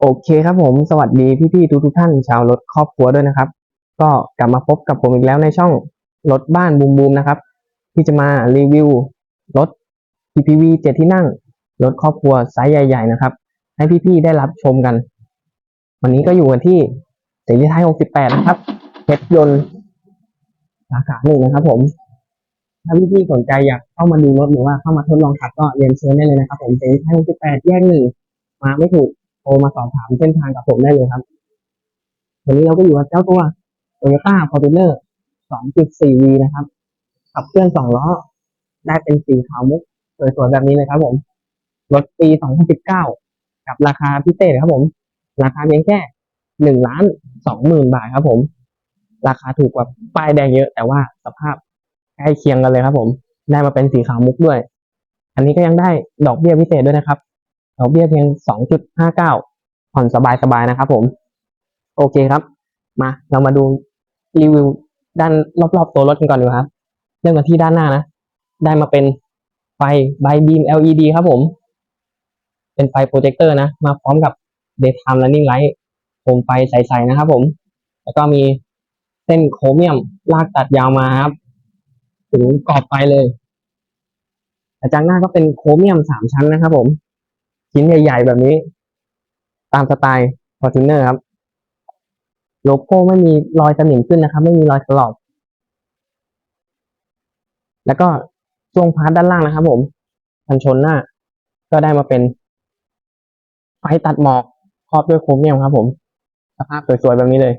โอเคครับผม สวัสดีพี่ๆทุกทุกท่านชาวรถครอบครัวด้วยนะครับ ก็กลับมาพบกับผมอีกแล้วในช่องรถบ้านบูมบูมนะครับ ที่จะมารีวิวรถ PPV เจ็ดที่นั่งรถครอบครัวไซส์ใหญ่ ๆ นะครับ ให้พี่ๆได้รับชมกัน วันนี้ก็อยู่กันที่เสรีไทย68 นะครับเพชรยนต์สาขาหนึ่งนะครับ ผม ถ้าพี่ๆสนใจอยากเข้ามาดูรถหรือว่าเข้ามาทดลองขับก็เรียนเชิญได้เลยนะครับ ผมเสรีไทย68แยกหนึ่งมาไม่ถูก โทรมาสอบถามเส้นทางกับผมได้เลยครับ วันนี้เราก็อยู่กับเจ้าตัว Toyota Fortuner 2.4V นะครับ ขับเคลื่อนสองล้อ ได้เป็นสีขาวมุกสวยๆแบบนี้เลยครับ ผม รถปี 2019 กับราคาพิเศษครับผม ราคาเพียงแค่หนึ่งล้านสองหมื่นบาทครับผม ราคาถูกกว่าป้ายแดงเยอะ แต่ว่าสภาพใกล้เคียงกันเลยครับ ผม ได้มาเป็นสีขาวมุกด้วย อันนี้ก็ยังได้ดอกเบี้ยพิเศษด้วยนะครับ ดอกเบี้ยเพียง 2.59 ผ่อนสบายๆนะครับผม โอเคครับ มาเรามาดูรีวิวด้านรอบๆ ตัวรถกันก่อนดีกว่าครับ เริ่มกันที่ด้านหน้านะ ได้มาเป็นไฟไบบีม LED ครับผม เป็นไฟโปรเจคเตอร์นะ มาพร้อมกับ daytime running light โคมไฟใสๆนะครับผม แล้วก็มีเส้นโครเมียมลากตัดยาวมาครับ ถึงกรอบไฟเลย แต่จากหน้าก็เป็นโครเมียมสามชั้นนะครับผม ชิ้นใหญ่ๆแบบนี้ ตามสไตล์ Fortuner ครับ โลโก้ไม่มีรอยสนิมขึ้นนะครับ ไม่มีรอยถลอกแล้วก็ช่วงพาร์ทด้านล่างนะครับผมกันชนหน้า ก็ได้มาเป็นไฟตัดหมอกครอบด้วยโครเมียมครับผม สภาพสวยๆแบบนี้เลย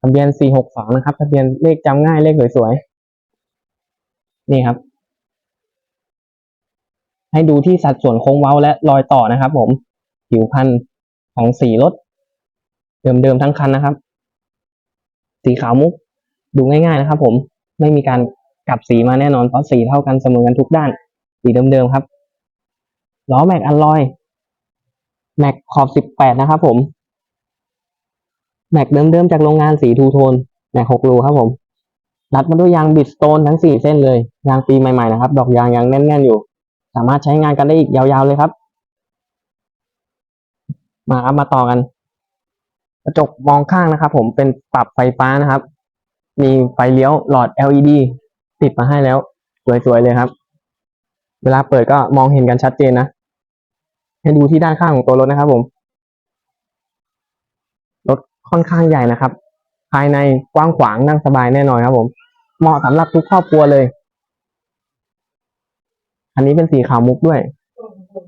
ทะเบียน 462 นะครับทะเบียนเลขจำง่ายเลขสวยๆนี่ครับ ให้ดูที่สัดส่วนโค้งเว้าและรอยต่อนะครับ ผมผิวพันธุ์ของสีรถ เดิมๆทั้งคันนะครับ สีขาวมุกดูง่าย ๆนะครับ ผมไม่มีการกลับสีมาแน่นอนเพราะสีเท่ากันเสมอกันทุกด้าน สีเดิมๆครับล้อแม็กอัลลอยแม็กขอบ18นะครับ ผมแม็กเดิมๆจากโรงงานสีทูโทนแม็ก6รูครับ ผมรัดมาด้วยยางบิดสโตนทั้ง4เส้นเลยยางปีใหม่ๆนะครับ ดอกยางยังแน่นๆอยู่ สามารถใช้งานกันได้อีกยาวๆเลยครับ มาครับมาต่อกัน กระจกมองข้างนะครับ ผมเป็นปรับไฟฟ้านะครับ มีไฟเลี้ยวหลอด LED ติดมาให้แล้วสวยๆเลยครับ เวลาเปิดก็มองเห็นกันชัดเจนนะให้ดูที่ด้านข้างของตัวรถนะครับ ผมรถค่อนข้างใหญ่นะครับ ภายในกว้างขวางนั่งสบายแน่นอนครับ ผม เหมาะสำหรับทุกครอบครัวเลย อันนี้เป็นสีขาวมุกด้วย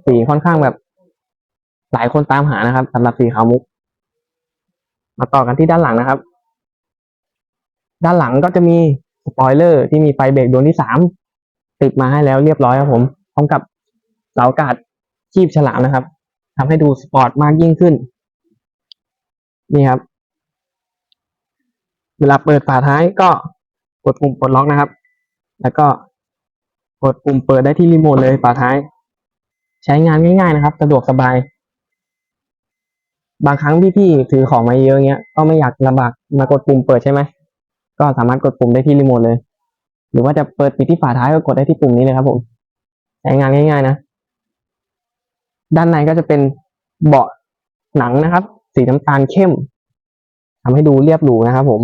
สีค่อนข้างแบบ หลายคนตามหานะครับสำหรับสีขาวมุก มาต่อกันที่ด้านหลังนะครับ ด้านหลังก็จะมีสปอยเลอร์ที่มีไฟเบรกดวงที่สามติดมาให้แล้วเรียบร้อยครับผมพร้อมกับเสาอากาศคีบฉลามนะครับทำให้ดูสปอร์ตมากยิ่งขึ้น นี่ครับ เวลาเปิดฝาท้ายก็กดปุ่มปลดล็อกนะครับ แล้วก็ กดปุ่มเปิดได้ที่รีโมทเลยฝาท้าย ใช้งานง่าย ๆนะครับ สะดวกสบาย บางครั้งพี่ๆถือของมาเยอะเงี้ย ก็ไม่อยากลำบากมากดปุ่มเปิดใช่ไหมก็สามารถกดปุ่มได้ที่รีโมทเลย หรือว่าจะเปิดปิดที่ฝาท้ายก็กดได้ที่ปุ่มนี้เลยครับผมใช้งานง่าย ๆ นะ ด้านในก็จะเป็นเบาะหนังนะครับ สีน้ำตาลเข้มทำให้ดูเรียบหรูนะครับ ผม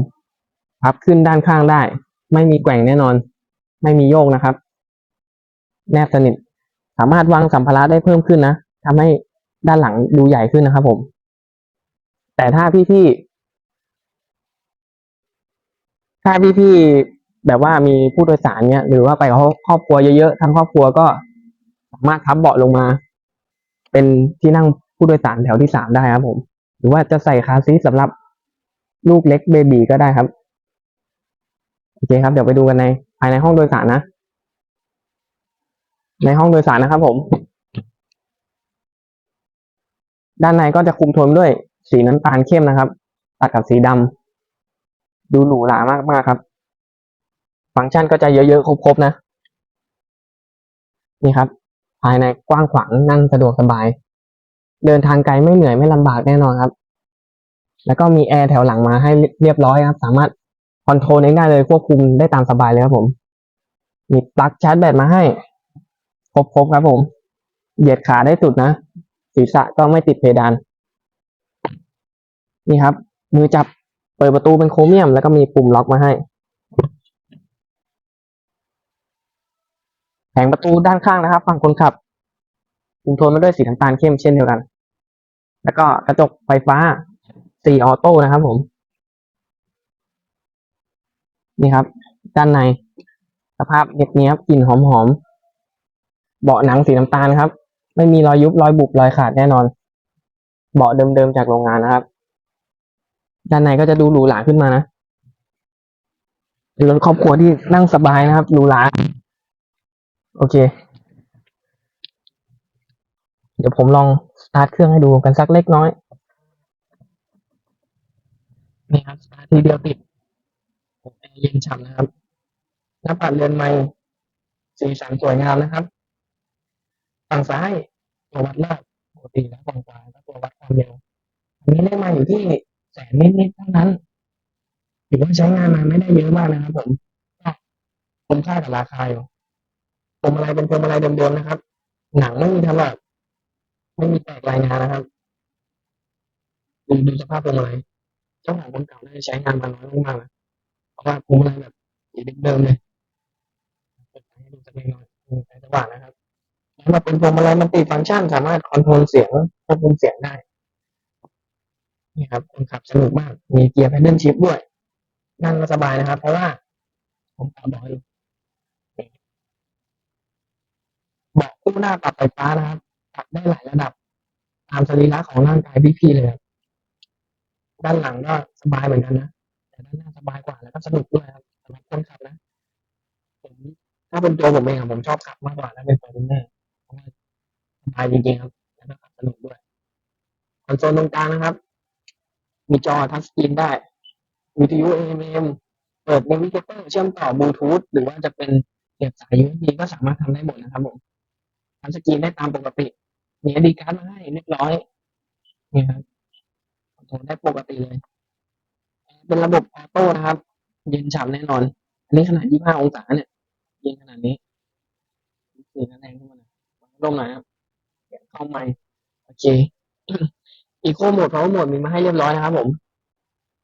พับขึ้นด้านข้างได้ ไม่มีแกว่งแน่นอน ไม่มีโยกนะครับ แนบสนิท สามารถวางสัมภาระได้เพิ่มขึ้นนะทำให้ด้านหลังดูใหญ่ขึ้นนะครับผม แต่ถ้าพี่ๆถ้าพี่ๆแบบว่ามีผู้โดยสารเนี่ย หรือว่าไปกับครอบครัวเยอะๆทั้งครอบครัวก็สามารถพับเบาะลงมา เป็นที่นั่งผู้โดยสารแถวที่สามได้ครับผม หรือว่าจะใส่คาซีทสำหรับลูกเล็กเบบีก็ได้ครับโอเคครับ เดี๋ยวไปดูกันในภายในห้องโดยสารนะ ในห้องโดยสารนะครับผม ด้านในก็จะคุมโทนด้วยสีน้ำตาลเข้มนะครับ ตัดกับสีดำดูหรูหรามากมากๆครับ ฟังก์ชันก็จะเยอะๆ ครบๆนะ นี่ครับ ภายในกว้างขวางนั่งสะดวกสบาย เดินทางไกลไม่เหนื่อยไม่ลำบากแน่นอนครับ แล้วก็มีแอร์แถวหลังมาให้เรียบร้อยครับ สามารถคอนโทรลเองได้เลยควบคุมได้ตามสบายเลยครับผม มีปลั๊กชาร์จแบตมาให้ ครบๆครับผม เหยียดขาได้สุดนะ ศีรษะก็ไม่ติดเพดาน นี่ครับ มือจับเปิดประตูเป็นโครเมียม แล้วก็มีปุ่มล็อกมาให้ แผงประตูด้านข้างนะครับ ฝั่งคนขับคุมโทนมาด้วยสีน้ำตาลเข้มเช่นเดียวกัน แล้วก็กระจกไฟฟ้าสีออโต้นะครับผม นี่ครับ ด้านใน สภาพเนียบเนียบๆกลิ่นหอมหอมๆ เบาะหนังสีน้ำตาลครับ ไม่มีรอยยุบรอยบุบรอยขาดแน่นอน เบาะเดิมๆจากโรงงานนะครับ ด้านในก็จะดูหรูหราขึ้นมานะเป็นรถครอบครัวที่นั่งสบายนะครับหรูหราโอเค เดี๋ยวผมลองสตาร์ทเครื่องให้ดูกันสักเล็กน้อย นี่ครับสตาร์ททีเดียวติดแอร์เย็นฉ่ำนะครับหน้าปัดเรือนไม้สีสันสวยงามนะครับ ฝั่งซ้ายตัววัดรอบปกติแล้วฝั่งขวาก็ตัววัดความเร็วอันนี้ได้มาอยู่ที่แสนนิดๆเท่านั้นถือว่าใช้งานมาไม่ได้เยอะมากนะครับผมคุ้มค่ากับราคาอยู่พวงมาลัยเป็นพวงมาลัยเดิมๆนะครับ หนังไม่มีทำแบบไม่มีแตกรายงานนะครับดูดูสภาพพวงมาลัยเจ้าของคนเก่าน่าจะใช้งานมาน้อยมากนะเพราะว่าพวงมาลัยแบบสีเดิมๆเลยเปิดไฟให้ดูสักเล็กน้อยมีไฟสว่างนะครับ แล้วมาเป็นพวงมาลัยมันติฟังก์ชันสามารถคอนโทรลเสียงควบคุมเสียงได้ นี่ครับคนขับสนุกมาก มีเกียร์แพดเดิลชิพด้วย นั่งก็สบายนะครับ เพราะว่า ผมปรับบาะอยู่เบาะคู่หน้าปรับไฟฟ้านะครับปรับได้หลายระดับ ตามสรีระของร่างกายพี่ๆเลยครับด้านหลังก็สบายเหมือนกันนะแต่ด้านหน้าสบายกว่าแล้วก็สนุกด้วยครับสำหรับคนขับนะผมถ้าเป็นตัวผมเองผมชอบขับมากกว่าถ้าเป็นฟอร์จูเนอร์ เพราะว่าสบายจริงๆครับแล้วก็สนุกด้วยคอนโซลตรงกลางนะครับ มีจอทัชสกรีนได้วิทยุ AM เปิด n น v ิเกเตอร์เชื่อมต่อบลูทูธหรือว่าจะเป็นเสียบสาย USB ก็สามารถทำได้หมดนะครับผมทัชสกรีนได้ตามปกติ มี SD card มาให้เรียบร้อยนี่ครับคอนโทรลได้ปกติเลย เป็นระบบออโต้นะครับ เย็นฉ่ำแน่นอน อันนี้ขนาด 25 องศาเนี่ย เย็นขนาดนี้สีน้ำแดงขึ้นมา หน่อยร่มหนครับเสียงเข้าใหม่โอเคอีโคโหมดพาวโหมดมีมาให้เรียบร้อยนะครับผม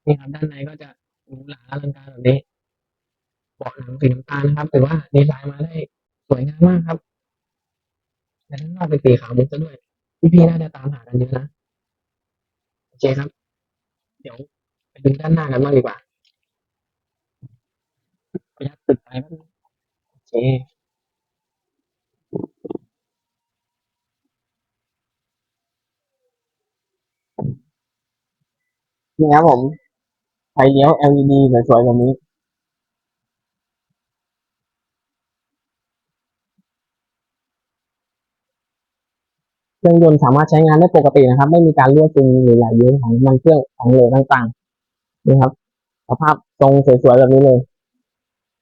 นี่ครับด้านในก็จะหรูหราอลังการแบบนี้เบาะหนังสีน้ำตาลนะครับถือว่าดีไซน์มาได้สวยงามมากครับและด้านนอกเป็นสีขาวมุกซะด้วยพี่ๆน่าจะตามหากันเยอะนะโอเคครับ เดี๋ยวไปดูด้านหน้ากันบ้างดีกว่าประหยัดตึกไปบนึงโอเค นี่ครับผมไฟเลี้ยว LED สวยๆแบบนี้เครื่องยนต์สามารถใช้งานได้ปกตินะครับ ไม่มีการรั่วซึมหรือไหลเยิ้มของน้ำมันเครื่องของเหลวต่างๆนี่ครับสภาพทรงสวยๆแบบนี้เลย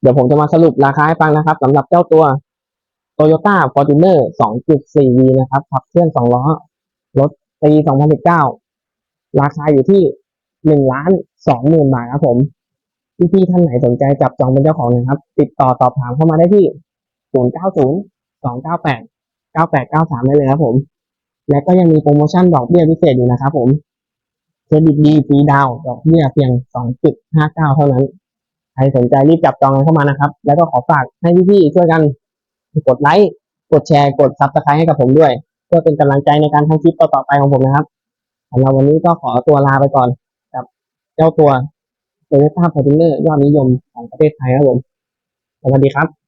เดี๋ยวผมจะมาสรุปราคาให้ฟังนะครับสำหรับเจ้าตัว Toyota Fortuner 2.4V นะครับขับเคลื่อน2ล้อรถปี 2019 ราคาอยู่ที่ 1ล้าน2หมื่นบาทครับผมพี่ๆท่านไหนสนใจจับจองเป็นเจ้าของนะครับ ติดต่อสอบถามเข้ามาได้ที่090 298 9893ได้เลยครับผม และก็ยังมีโปรโมชั่นดอกเบี้ยพิเศษอยู่นะครับผมเครดิตดีฟรีดาวดอกเบี้ยเพียง2.59เก้าเท่านั้น ใครสนใจรีบจับจองกันเข้ามานะครับ แล้วก็ขอฝากให้พี่ๆช่วยกันกดไลค์กดแชร์กดซับสไครต์ให้กับผมด้วย เพื่อเป็นกำลังใจในการทำคลิปต่อๆไปของผมนะครับสำหรับวันนี้ก็ขอตัวลาไปก่อน เจ้าตัวโตโยต้าฟอร์จูเนอร์ยอดนิยมของประเทศไทยครับผม สวัสดีครับ